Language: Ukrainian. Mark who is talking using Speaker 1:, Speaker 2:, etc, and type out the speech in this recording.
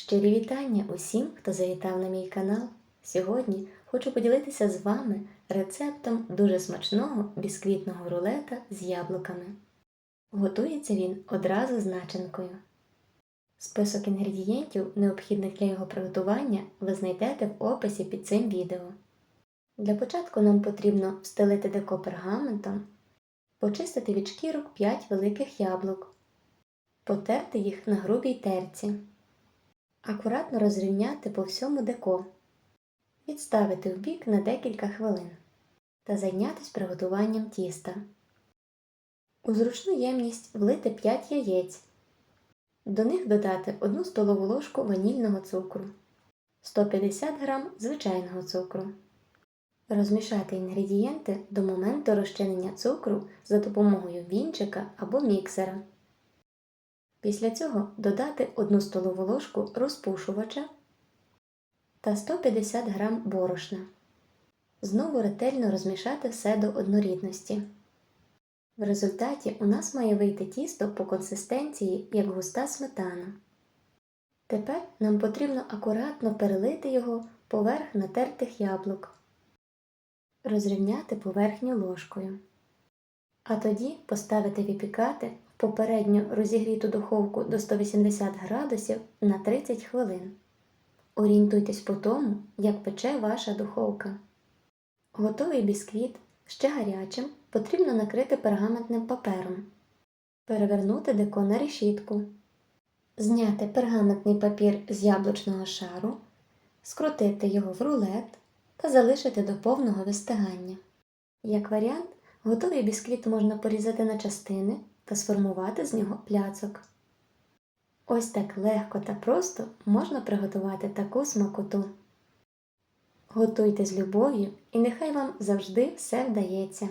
Speaker 1: Щирі вітання усім, хто завітав на мій канал. Сьогодні хочу поділитися з вами рецептом дуже смачного бісквітного рулета з яблуками. Готується він одразу з начинкою. Список інгредієнтів, необхідних для його приготування, ви знайдете в описі під цим відео. Для початку нам потрібно встелити деко пергаментом, почистити від шкірок 5 великих яблук, потерти їх на грубій терці, акуратно розрівняти по всьому деко, відставити в бік на декілька хвилин та зайнятися приготуванням тіста. У зручну ємність влити 5 яєць. До них додати 1 столову ложку ванільного цукру, 150 г звичайного цукру. Розмішати інгредієнти до моменту розчинення цукру за допомогою вінчика або міксера. Після цього додати 1 столову ложку розпушувача та 150 г борошна. Знову ретельно розмішати все до однорідності. В результаті у нас має вийти тісто по консистенції як густа сметана. Тепер нам потрібно акуратно перелити його поверх натертих яблук, розрівняти поверхню ложкою. А тоді поставити випікати попередньо розігріту духовку до 180 градусів на 30 хвилин. Орієнтуйтесь по тому, як пече ваша духовка. Готовий бісквіт ще гарячим потрібно накрити пергаментним папером, перевернути деко на решітку, зняти пергаментний папір з яблучного шару, скрутити його в рулет та залишити до повного вистигання. Як варіант, готовий бісквіт можна порізати на частини та сформувати з нього пляцок. Ось так легко та просто можна приготувати таку смакоту. Готуйте з любов'ю і нехай вам завжди все вдається.